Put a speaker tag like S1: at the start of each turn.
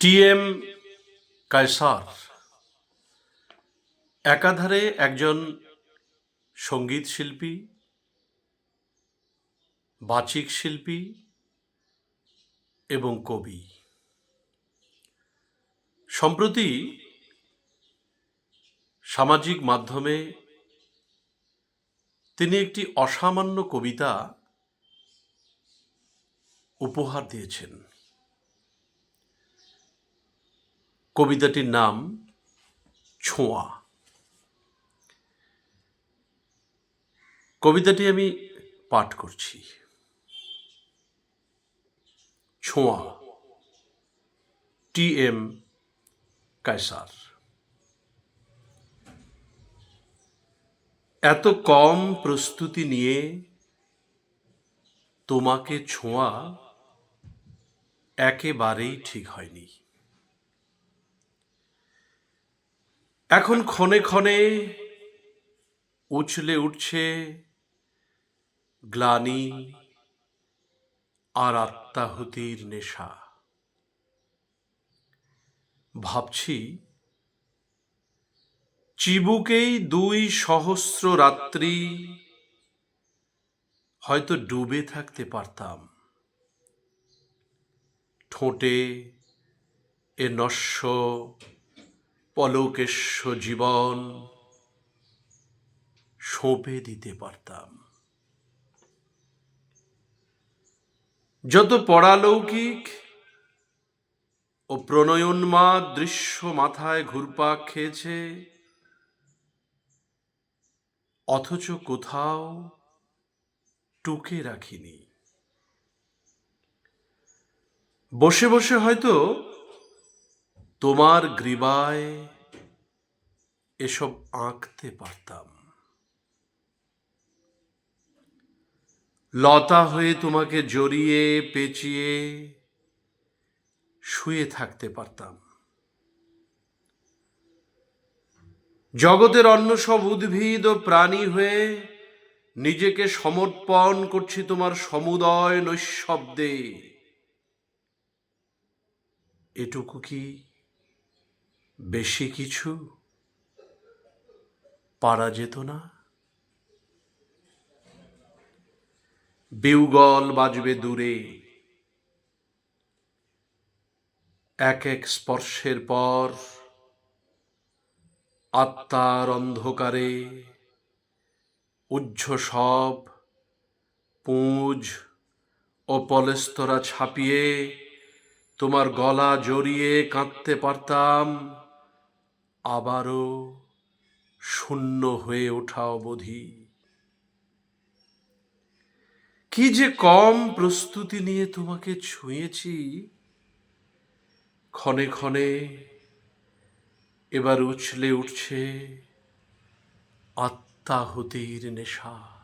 S1: TM Kaiser. একাধারে একজন সংগীত শিল্পী, বাচিক শিল্পী এবং কবি। সম্প্রতি সামাজিক মাধ্যমে তিনি একটি অসামান্য কবিতা উপহার দিয়েছেন। কবিতাটির নাম ছোঁয়া। কবিতাটি আমি পাঠ করছি। ছোঁয়া। T M Kaiser. এত কম প্রস্তুতি নিয়ে তোমাকে ছোঁয়া একেবারেই ঠিক হয়নি। এখন ক্ষণে ক্ষণে উছলে উঠছে গ্লানি আর আত্মাহুতির নেশা। ভাবছি, চিবুকেই দুই সহস্র রাত্রি হয়তো ডুবে থাকতে পারতাম। ঠোঁটে এ নস্য পলকেশ্য জীবন সঁপে দিতে পারতাম। যত পরালৌকিক ও প্রণয়োন্মাদ দৃশ্য মাথায় ঘুরপাক খেয়েছে, অথচ কোথাও টুকে রাখিনি। বসে বসে হয়তো তোমার গ্রীবায় এসব আঁকতে পারতাম। লতা হয়ে তোমাকে জড়িয়ে, পেঁচিয়ে শুয়ে থাকতে পারতাম। জগতের অন্য সব উদ্ভিদ ও প্রাণী হয়ে নিজেকে সমর্পণ করছি তোমার সমুদয় নৈশব্দে। এটুকু কি বেশি কিছু পারা যেত না। বিউগল বাজবে দূরে। এক এক স্পর্শের পর আত্মার অন্ধকারে উজ্জ্ব সব পুঁজ ও পলেস্তরা ছাপিয়ে তোমার গলা জড়িয়ে কাঁদতে পারতাম। আবারও শূন্য হয়ে ওঠা অবধি কি যে কম প্রস্তুতি নিয়ে তোমাকে ছুঁয়েছি, ক্ষণে ক্ষণে এবার উছলে উঠছে আত্মাহতির নেশা।